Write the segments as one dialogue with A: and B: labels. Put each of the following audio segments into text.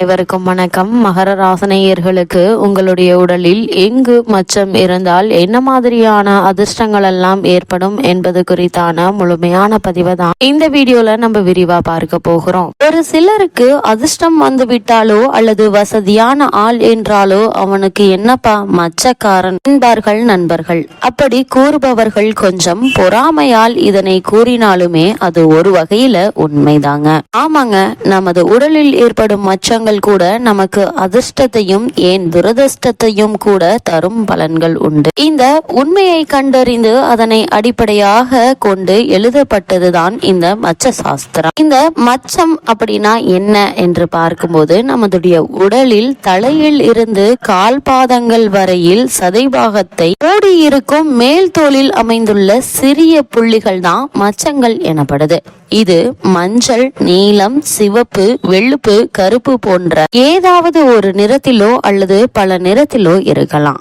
A: அனைவருக்கும் வணக்கம். மகர ராசனையர்களுக்கு உங்களுடைய உடலில் எங்கு மச்சம் இருந்தால் என்ன மாதிரியான அதிர்ஷ்டங்கள் எல்லாம் ஏற்படும் என்பது குறித்தான முழுமையான பதிவை தான் இந்த வீடியோல நம்ம விரிவா பார்க்க போகிறோம். ஒரு சிலருக்கு அதிர்ஷ்டம் வந்து விட்டாலோ அல்லது வசதியான ஆள் என்றாலோ அவனுக்கு என்னப்பா மச்சக்காரன் என்பார்கள் நண்பர்கள். அப்படி கூறுபவர்கள் கொஞ்சம் பொறாமையால் இதனை கூறினாலுமே அது ஒரு வகையில உண்மைதாங்க. ஆமாங்க நமது உடலில் ஏற்படும் மச்சங்கள் கூட நமக்கு அதிர்ஷ்டத்தையும் ஏன் துரதிர்ஷ்டத்தையும் கூட தரும் பலன்கள் உண்டு. இந்த உண்மையை கண்டறிந்து அதனை அடிப்படையாக கொண்டு எழுதப்பட்டதுதான் இந்த மச்ச சாஸ்திரம். இந்த மச்சம் அப்படின்னா என்ன என்று பார்க்கும்போது நமதுடைய உடலில் தலையில் இருந்து கால் பாதங்கள் வரையில் சதைபாகத்தை ஓடியிருக்கும் மேல் தோலில் அமைந்துள்ள சிறிய புள்ளிகள் தான் மச்சங்கள் எனப்படுது. இது மஞ்சள் நீலம் சிவப்பு வெளுப்பு கருப்பு போல் போன்ற ஏதாவது ஒரு நிறத்திலோ அல்லது பல நிறத்திலோ இருக்கலாம்.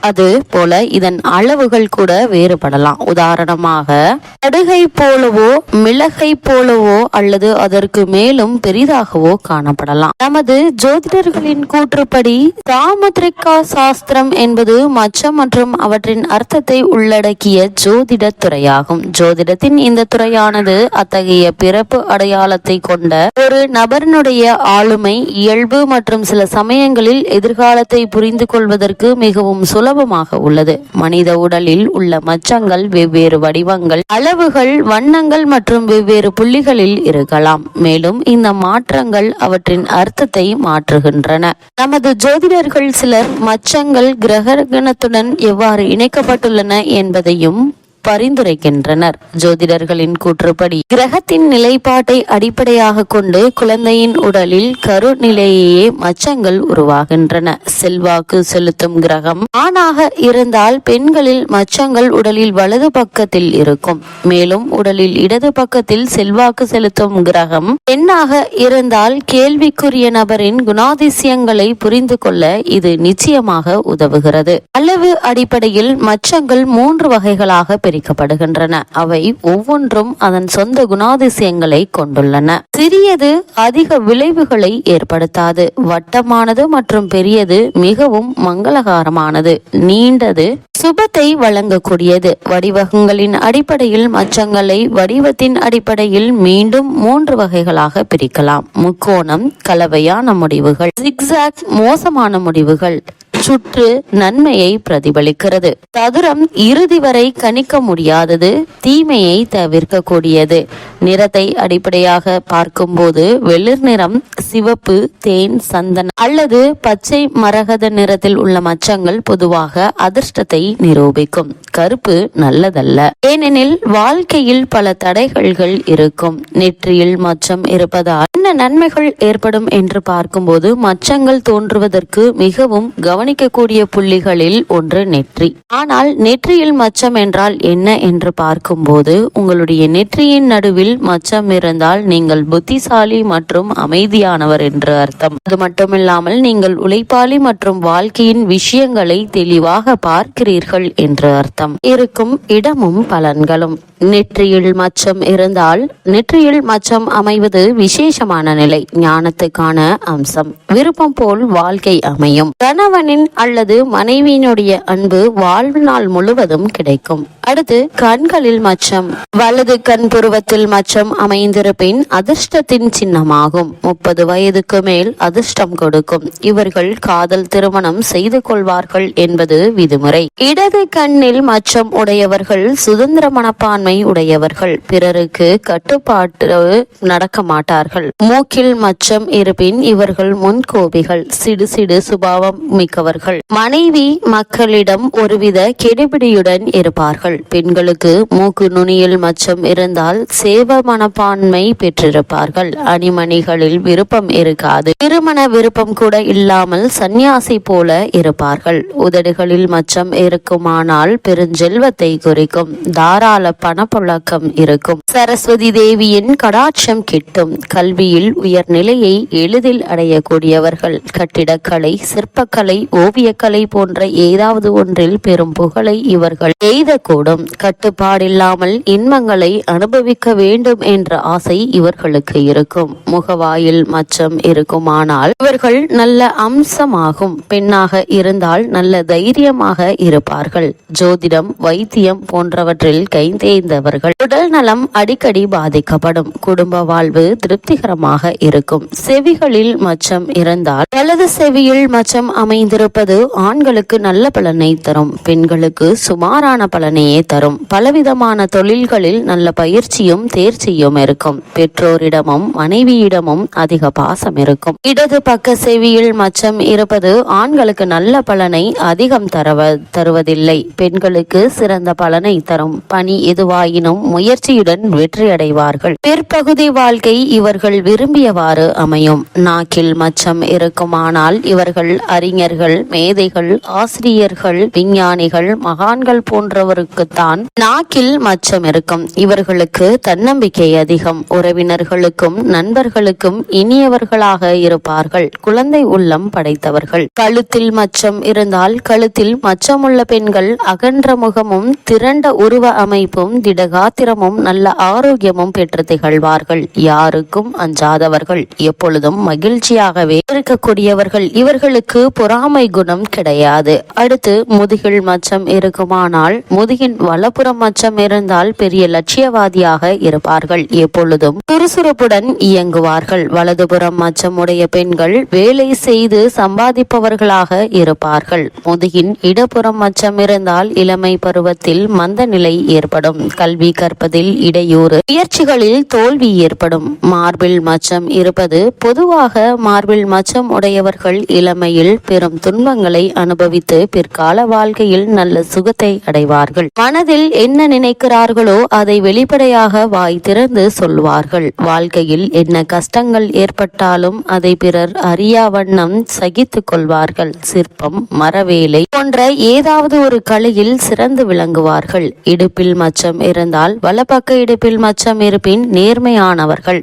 A: அது போல இதன் அளவுகள் கூட வேறுபடலாம். உதாரணமாக கடுகை போலவோ மிளகை போலவோ அல்லது அதற்கு மேலும் பெரிதாகவோ காணப்படலாம். நமது ஜோதிடர்களின் கூற்றுப்படி தாமுத்ரிகா சாஸ்திரம் என்பது மச்சம் மற்றும் அவற்றின் அர்த்தத்தை உள்ளடக்கிய ஜோதிட துறையாகும். ஜோதிடத்தின் இந்த துறையானது அத்தகைய பிறப்பு அடையாளத்தை கொண்ட ஒரு நபரினுடைய ஆளுமை இயல்பு மற்றும் சில சமயங்களில் எதிர்காலத்தை புரிந்து கொள்வதற்கு மிகவும் சுலபமாக உள்ளது. மனித உடலில் உள்ள மச்சங்கள் வெவ்வேறு வடிவங்கள் அளவுகள் வண்ணங்கள் மற்றும் வெவ்வேறு புள்ளிகளில் இருக்கலாம். மேலும் இந்த மாற்றங்கள் அவற்றின் அர்த்தத்தை மாற்றுகின்றன. நமது ஜோதிடர்கள் சிலர் மச்சங்கள் கிரகணத்துடன் எவ்வாறு இணைக்கப்பட்டுள்ளன என்பதையும் பரிந்துரைக்கின்றனர். ஜோதிடர்களின் கூற்றுப்படி கிரகத்தின் நிலைப்பாட்டை அடிப்படையாக கொண்டு குழந்தையின் உடலில் கருநிலையே மச்சங்கள் உருவாகின்றன. செல்வாக்கு செலுத்தும் கிரகம் ஆணாக இருந்தால் பெண்களில் மச்சங்கள் உடலில் வலது பக்கத்தில் இருக்கும். மேலும் உடலில் இடது பக்கத்தில் செல்வாக்கு செலுத்தும் கிரகம் பெண்ணாக இருந்தால் கேள்விக்குரிய நபரின் குணாதிசயங்களை புரிந்து கொள்ள இது நிச்சயமாக உதவுகிறது. அளவு அடிப்படையில் மச்சங்கள் மூன்று வகைகளாக பிரிக்கப்படுகின்றன அவை ஒவ்வொன்றும் அதன் சொந்த குணாதிசயங்களை கொண்டுள்ளன. சிறியது அதிக விளைவுகளை ஏற்படுத்தாது. வட்டமானது மற்றும் பெரியது மிகவும் மங்களகாரமானது. நீண்டது சுபத்தை வழங்கக்கூடியது. வடிவகங்களின் அடிப்படையில் மச்சங்களை வடிவத்தின் அடிப்படையில் மீண்டும் மூன்று வகைகளாக பிரிக்கலாம். முக்கோணம் கலவையான முடிவுகள் சிக்ஸாக் மோசமான முடிவுகள் சுற்று நன்மையை பிரதிபலிக்கிறது. சதுரம் இறுதி வரை கணிக்க முடியாதது தீமையை தவிர்க்கக்கூடியது. நிறத்தை அடிப்படையாக பார்க்கும்போது வெளிர் நிறம் சிவப்பு தேன் சந்தனம் அல்லது பச்சை மரகத நிறத்தில் உள்ள மச்சங்கள் பொதுவாக அதிர்ஷ்டத்தை நிரூபிக்கும். கருப்பு நல்லதல்ல. ஏனெனில் வாழ்க்கையில் பல தடைகள்கள் இருக்கும். நெற்றியில் மச்சம் இருப்பதால் என்ன நன்மைகள் ஏற்படும் என்று பார்க்கும்போது மச்சங்கள் தோன்றுவதற்கு மிகவும் கவனிக்கக்கூடிய புள்ளிகளில் ஒன்று நெற்றி. ஆனால் நெற்றியில் மச்சம் என்றால் என்ன என்று பார்க்கும்போது உங்களுடைய நெற்றியின் நடுவில் மச்சம் இருந்தால் நீங்கள் புத்திசாலி மற்றும் அமைதியானவர் என்று அர்த்தம். அது மட்டுமில்லாமல் நீங்கள் உழைப்பாளி மற்றும் வாழ்க்கையின் விஷயங்களை தெளிவாக பார்க்கிறீர்கள் என்று அர்த்தம். இருக்கும் இடமும் பலன்களும். நெற்றியில் மச்சம் இருந்தால் நெற்றியில் மச்சம் அமைவது விசேஷமான நிலை ஞானத்துக்கான அம்சம். விருப்பம் போல் வாழ்க்கை அமையும். கணவனின் அல்லது மனைவியினுடைய அன்பு வாழ்நாள் முழுவதும் கிடைக்கும். அடுத்து கண்களில் மச்சம். வலது கண் புருவத்தில் மச்சம் அமைந்திருப்பின் அதிர்ஷ்டத்தின் சின்னமாகும். முப்பது வயதுக்கு மேல் அதிர்ஷ்டம் கொடுக்கும். இவர்கள் காதல் திருமணம் செய்து கொள்வார்கள் என்பது விதிமுறை. இடது கண்ணில் மச்சம் உடையவர்கள் சுதந்திர மனப்பான்மை உடையவர்கள். பிறருக்கு கட்டுப்பாட்டு நடக்க மாட்டார்கள். மூக்கில் மச்சம் இருப்பின் இவர்கள் முன்கோபிகள் சிடு சிடு சுபாவம் மிக்கவர்கள். மனைவி மக்களிடம் ஒருவித கெடுபிடியுடன் இருப்பார்கள். பெண்களுக்கு மூக்கு நுனியில் மச்சம் இருந்தால் சேவ மனப்பான்மை பெற்றிருப்பார்கள். அணிமணிகளில் விருப்பம் இருக்காது. திருமண விருப்பம் கூட இல்லாமல் சந்நியாசி போல இருப்பார்கள். உதடுகளில் மச்சம் இருக்குமானால் பெருஞ்செல்வத்தை குறிக்கும். தாராள பணப்புழக்கம் இருக்கும். சரஸ்வதி தேவியின் கடாட்சம் கிட்டும். கல்வியில் உயர்நிலையை எளிதில் அடையக்கூடியவர்கள். கட்டிடக்கலை சிற்பக்கலை ஓவியக்கலை போன்ற ஏதாவது ஒன்றில் பெரும் புகழை இவர்கள் எய்தக்கூடும். கூடும் கட்டுப்பாடில்லாமல் இன்பங்களை அனுபவிக்க வேண்டும் என்ற ஆசை இவர்களுக்கு இருக்கும். முகவாயில் மச்சம் இருக்குமானால் இவர்கள் நல்ல அம்சமாகும். பெண்ணாக இருந்தால் நல்ல தைரியமாக இருப்பார்கள். ஜோதிடம் வைத்தியம் போன்றவற்றில் கைதேர்ந்தவர்கள் உடல் நலம் அடிக்கடி பாதிக்கப்படும். குடும்ப வாழ்வு திருப்திகரமாக இருக்கும். செவிகளில் மச்சம் இருந்தால் வலது செவியில் மச்சம் அமைந்திருப்பது ஆண்களுக்கு நல்ல பலனை தரும். பெண்களுக்கு சுமாரான பலனையே தரும். பலவிதமான தொழில்களில் நல்ல பயிற்சியும் தேர்ச்சியும் இருக்கும். பெற்றோரிடமும் மனைவியிடமும் அதிக பாசம் இருக்கும். இடது பக்க செவியில் மச்சம் இருப்பது ஆண்களுக்கு நல்ல பலனை அதிகம் தரவ தருவதில்லை. பெண்களுக்கு சிறந்த பலனை தரும். பணி எதுவாயினும் முயற்சியுடன் வெற்றியடைவார்கள். பிற்பகுதி வாழ்க்கை இவர்கள் விரும்பியவாறு அமையும். நாக்கில் மச்சம் இருக்குமானால் இவர்கள் அறிஞர்கள் மேதைகள் ஆசிரியர்கள் விஞ்ஞானிகள் மகான்கள் போன்றவருக்கு இவர்களுக்குத்தான் நாக்கில் மச்சம் இருக்கும். இவர்களுக்கு தன்னம்பிக்கை அதிகம். உறவினர்களுக்கும் நண்பர்களுக்கும் இனியவர்களாக இருப்பார்கள். குழந்தை உள்ளம் படைத்தவர்கள். கழுத்தில் மச்சம் இருந்தால் கழுத்தில் மச்சமுள்ள பெண்கள் அகன்ற முகமும் திரண்ட உருவ அமைப்பும் திடகாத்திரமும் நல்ல ஆரோக்கியமும் பெற்று திகழ்வார்கள். யாருக்கும் அஞ்சாதவர்கள். எப்பொழுதும் மகிழ்ச்சியாகவே இருக்கக்கூடியவர்கள். இவர்களுக்கு பொறாமை குணம் கிடையாது. அடுத்து முதுகில் மச்சம் இருக்குமானால் முதுகின் வலப்புறம் அச்சம் இருந்தால் பெரிய லட்சியவாதியாக இருப்பார்கள். எப்பொழுதும் சுறுசுறுப்புடன் இயங்குவார்கள். வலதுபுறம் மச்சம் உடைய பெண்கள் வேலை செய்து சம்பாதிப்பவர்களாக இருப்பார்கள். முதுகின் இடப்புறம் அச்சம் இருந்தால் இளமை பருவத்தில் மந்த நிலை ஏற்படும். கல்வி கற்பதில் இடையூறு முயற்சிகளில் தோல்வி ஏற்படும். மார்பில் மச்சம் இருப்பது பொதுவாக மார்பில் மச்சம் உடையவர்கள் இளமையில் பெரும் துன்பங்களை அனுபவித்து பிற்கால வாழ்க்கையில் நல்ல சுகத்தை அடைவார்கள். மனதில் என்ன நினைக்கிறார்களோ அதை வெளிப்படையாக வாய் திறந்து சொல்வார்கள். வாழ்க்கையில் என்ன கஷ்டங்கள் ஏற்பட்டாலும் அதை பிறர் அறியா வண்ணம் சகித்துக் கொள்வார்கள். சிற்பம் மரவேலை போன்ற ஏதாவது ஒரு கலையில் சிறந்து விளங்குவார்கள். இடுப்பில் மச்சம் இருந்தால் வலப்பக்க இடுப்பில் மச்சம் இருப்பின் நேர்மையானவர்கள்.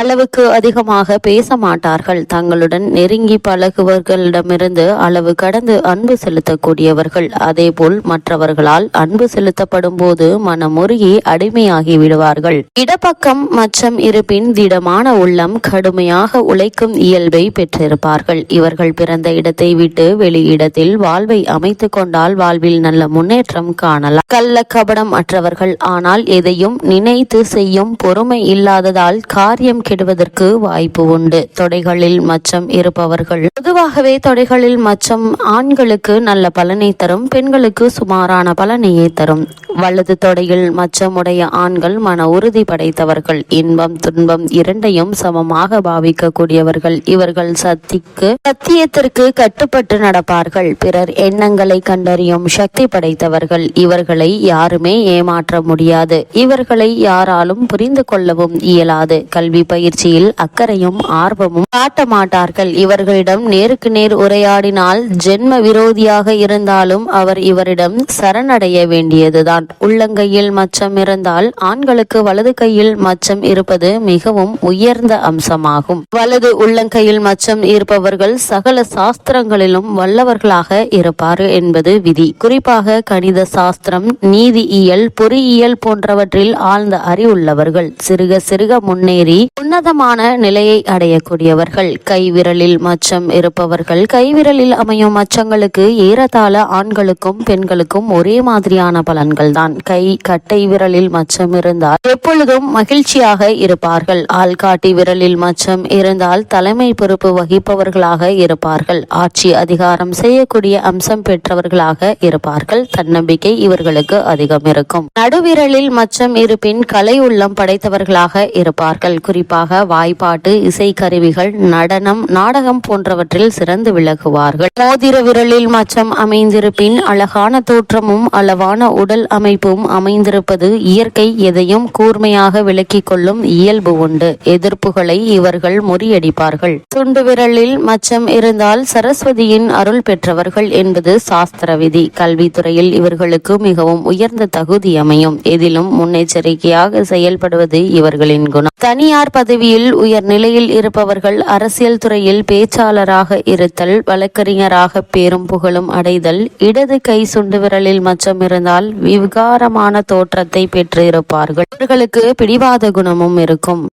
A: அளவுக்கு அதிகமாக பேச மாட்டார்கள். தங்களுடன் நெருங்கி பழகுவர்களிடமிருந்து அளவு கடந்து அன்பு செலுத்தக்கூடியவர்கள். அதேபோல் மற்றவர்களால் அன்பு செலுத்தப்படும் போது மனமுருகி அடிமையாகி விடுவார்கள். இடப்பக்கம் மச்சம் இருப்பின் திடமான உள்ளம் கடுமையாக உழைக்கும் இயல்பை பெற்றிருப்பார்கள். இவர்கள் பிறந்த இடத்தை விட்டு வெளியிடத்தில் வாழ்வை அமைத்துக் கொண்டால் வாழ்வில் நல்ல முன்னேற்றம் காணலாம். கள்ள கபடம் அற்றவர்கள். ஆனால் எதையும் நினைத்து செய்யும் பொறுமை இல்லாததால் காரியம் கெடுவதற்கு வாய்ப்பு உண்டு. தொடைகளில் மச்சம் இருப்பவர்கள். பொதுவாகவே தொடைகளில் மச்சம் ஆண்களுக்கு நல்ல பலனை தரும் பெண்களுக்கு சுமாரான பலனையே தரும். வலது தொடையில் மச்சமுடைய ஆண்கள் மன உறுதி படைத்தவர்கள். இன்பம் துன்பம் இரண்டையும் சமமாக பாவிக்கக்கூடியவர்கள். இவர்கள் சக்திக்கு சத்தியத்திற்கு கட்டுப்பட்டு நடப்பார்கள். பிறர் எண்ணங்களை கண்டறியும் சக்தி படைத்தவர்கள். இவர்களை யாருமே ஏமாற்ற முடியாது. இவர்களை யாராலும் புரிந்து கொள்ளவும் இயலாது. கல்வி பயிற்சியில் அக்கறையும் ஆர்வமும் காட்ட மாட்டார்கள் இவர்களிடம் நேருக்கு நேர் உரையாடினால் ஜென்ம விரோதியாக இருந்தாலும் அவர் இவரிடம் சரணடைய வேண்டியதுதான். உள்ளங்கையில் மச்சம் இருந்தால் ஆண்களுக்கு வலது கையில் மச்சம் இருப்பது மிகவும் உயர்ந்த அம்சமாகும். வலது உள்ளங்கையில் மச்சம் இருப்பவர்கள் சகல சாஸ்திரங்களிலும் வல்லவர்களாக இருப்பார் என்பது விதி. குறிப்பாக கணித சாஸ்திரம் நீதியியல் பொறியியல் போன்றவற்றில் ஆழ்ந்த அறிவுள்ளவர்கள். சிறுக சிறுக முன்னேறி உன்னதமான நிலையை அடையக்கூடியவர்கள். கைவிரலில் மச்சம் இருப்பவர்கள். கைவிரலில் அமையும் மச்சங்களுக்கு ஏறத்தாழ ஆண்களுக்கும் பெண்களுக்கும் ஒரே மாதிரியான பலன்கள் தான் கை கட்டை விரலில் மச்சம் இருந்தால் எப்பொழுதும் மகிழ்ச்சியாக இருப்பார்கள். ஆள்காட்டி விரலில் மச்சம் இருந்தால் தலைமை பொறுப்பு வகிப்பவர்களாக இருப்பார்கள். ஆட்சி அதிகாரம் செய்யக்கூடிய அம்சம் பெற்றவர்களாக இருப்பார்கள். தன்னம்பிக்கை இவர்களுக்கு அதிகம் இருக்கும். நடுவிரலில் மச்சம் இருப்பின் கலை உள்ளம் படைத்தவர்களாக இருப்பார்கள். குறிப்பாக வாய்ப்பாட்டு இசைக்கருவிகள் நடனம் நாடகம் போன்றவற்றில் சிறந்து விளங்குவார்கள் மோதிர விரலில் மச்சம் அமைந்திருப்பின் அழகான தோற்றமும் அளவான உடல் அமைப்பும் அமைந்திருப்பது இயற்கை எதையும் கூர்மையாக விளக்கிக் கொள்ளும் இயல்பு உண்டு. எதிர்ப்புகளை இவர்கள் முறியடிப்பார்கள். துண்டு விரலில் மச்சம் இருந்தால் சரஸ்வதியின் அருள் பெற்றவர்கள் என்பது சாஸ்திர விதி. கல்வித்துறையில் இவர்களுக்கு மிகவும் உயர்ந்த தகுதி அமையும். எதிலும் முன்னெச்சரிக்கையாக செயல்படுவது இவர்களின் குணம். தனியார் பதவியில் உயர் நிலையில் இருப்பவர்கள் அரசியல் துறையில் பேச்சாளராக இருத்தல் வழக்கறிஞராக பேரும் புகழும் அடைதல் இடது கை சுண்டு விரலில் மச்சம் இருந்தால் விகாரமான தோற்றத்தை பெற்று இருப்பார்கள் இவர்களுக்கு பிடிவாத குணமும் இருக்கும்.